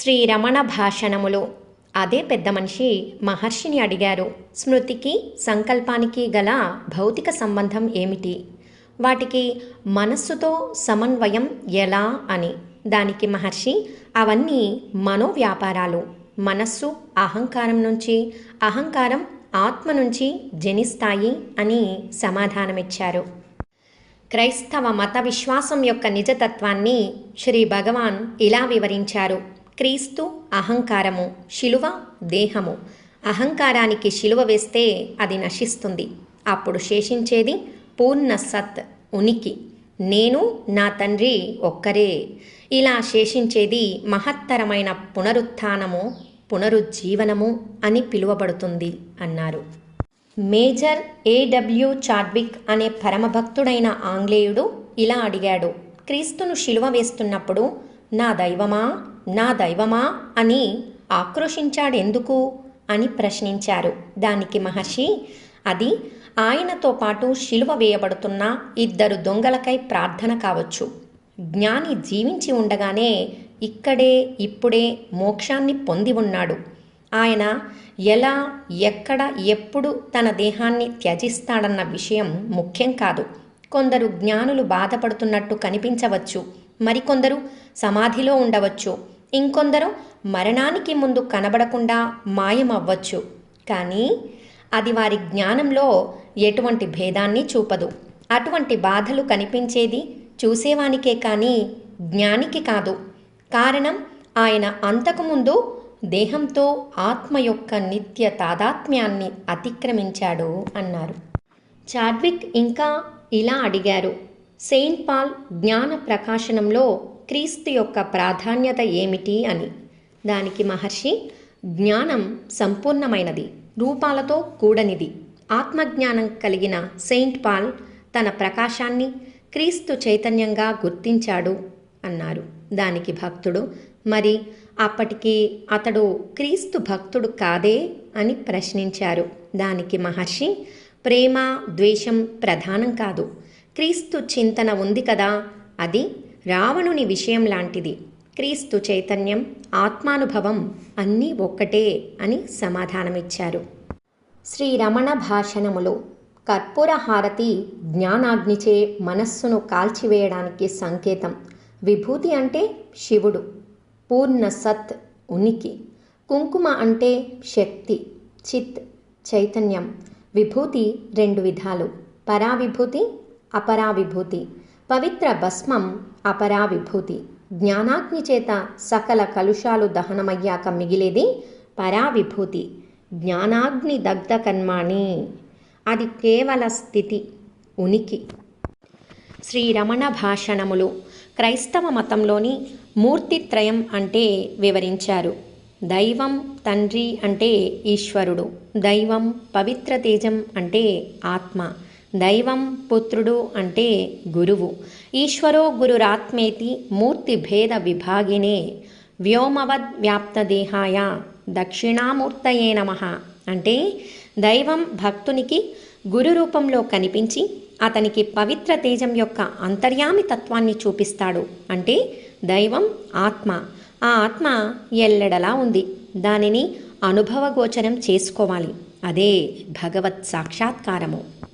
శ్రీ రమణ భాషణములు అదే పెద్ద మనిషి మహర్షిని అడిగారు. స్మృతికి సంకల్పానికి గల భౌతిక సంబంధం ఏమిటి? వాటికి మనస్సుతో సమన్వయం ఎలా అని. దానికి మహర్షి అవన్నీ మనోవ్యాపారాలు. మనస్సు అహంకారం నుంచి అహంకారం ఆత్మ నుంచి జనిస్తాయి అని సమాధానమిచ్చారు. క్రైస్తవ మత విశ్వాసం యొక్క నిజతత్వాన్ని శ్రీ భగవాన్ ఇలా వివరించారు. క్రీస్తు అహంకారము శిలువ దేహము. అహంకారానికి శిలువ వేస్తే అది నశిస్తుంది. అప్పుడు శేషించేది పూర్ణ సత్ ఉనికి. నేను నా తండ్రి ఒక్కరే. ఇలా శేషించేది మహత్తరమైన పునరుత్థానము పునరుజ్జీవనము అని పిలువబడుతుంది అన్నారు. మేజర్ ఏడబ్ల్యూ చాడ్విక్ అనే పరమభక్తుడైన ఆంగ్లేయుడు ఇలా అడిగాడు. క్రీస్తును శిలువ వేస్తున్నప్పుడు నా దైవమా నా దైవమా అని ఆక్రోషించాడెందుకు అని ప్రశ్నించారు. దానికి మహర్షి అది ఆయనతో పాటు శిలువ వేయబడుతున్న ఇద్దరు దొంగలకై ప్రార్థన కావచ్చు. జ్ఞాని జీవించి ఉండగానే ఇక్కడే ఇప్పుడే మోక్షాన్ని పొంది ఉన్నాడు. ఆయన ఎలా ఎక్కడ ఎప్పుడు తన దేహాన్ని త్యజిస్తాడన్న విషయం ముఖ్యం కాదు. కొందరు జ్ఞానులు బాధపడుతున్నట్టు కనిపించవచ్చు. మరికొందరు సమాధిలో ఉండవచ్చు. ఇంకొందరు మరణానికి ముందు కనబడకుండా మాయమవ్వచ్చు. కానీ అది వారి జ్ఞానంలో ఎటువంటి భేదాన్ని చూపదు. అటువంటి బాధలు కనిపించేది చూసేవానికే కానీ జ్ఞానికి కాదు. కారణం ఆయన అంతకుముందు దేహంతో ఆత్మ యొక్క నిత్య తాదాత్మ్యాన్ని అతిక్రమించాడు అన్నారు. చాడ్విక్ ఇంకా ఇలా అడిగారు. సెయింట్ పాల్ జ్ఞాన ప్రకాశనంలో క్రీస్తు యొక్క ప్రాధాన్యత ఏమిటి అని. దానికి మహర్షి జ్ఞానం సంపూర్ణమైనది రూపాలతో కూడనిది. ఆత్మజ్ఞానం కలిగిన సెయింట్ పాల్ తన ప్రకాశాన్ని క్రీస్తు చైతన్యంగా గుర్తించాడు అన్నారు. దానికి భక్తుడు మరి అప్పటికి అతడు క్రీస్తు భక్తుడు కాదే అని ప్రశ్నించారు. దానికి మహర్షి ప్రేమ ద్వేషం ప్రధానం కాదు. క్రీస్తు చింతన ఉంది కదా? అది రావణుని విషయం లాంటిది. క్రీస్తు చైతన్యం ఆత్మానుభవం అన్నీ ఒక్కటే అని సమాధానమిచ్చారు. శ్రీ రమణ భాషణములు కర్పూర హారతి జ్ఞానాగ్నిచే మనస్సును కాల్చివేయడానికి సంకేతం. విభూతి అంటే శివుడు పూర్ణ సత్ ఉనికి కుంకుమ అంటే శక్తి చిత్ చైతన్యం. విభూతి రెండు విధాలు. పరావిభూతి అపరావిభూతి. పవిత్ర భస్మం అపరావిభూతి. జ్ఞానాగ్ని చేత సకల కలుషాలు దహనమయ్యాక మిగిలేది పరావిభూతి. జ్ఞానాగ్ని దగ్ధ కన్మాణి. అది కేవల స్థితి ఉనికి. శ్రీరమణ భాషణములు క్రైస్తవ మతంలోని మూర్తిత్రయం అంటే వివరించారు. దైవం తండ్రి అంటే ఈశ్వరుడు. దైవం పవిత్ర తేజం అంటే ఆత్మ. దైవం పుత్రుడు అంటే గురువు. ఈశ్వరో గురురాత్మేతి మూర్తి భేద విభాగినే. వ్యోమవద్ వ్యాప్తదేహాయ దక్షిణామూర్తయే నమ. అంటే దైవం భక్తునికి గురు రూపంలో కనిపించి అతనికి పవిత్ర తేజం యొక్క అంతర్యామి తత్వాన్ని చూపిస్తాడు. అంటే దైవం ఆత్మ. ఆ ఆత్మ ఎల్లెడలా ఉంది. దానిని అనుభవగోచరం చేసుకోవాలి. అదే భగవత్ సాక్షాత్కారము.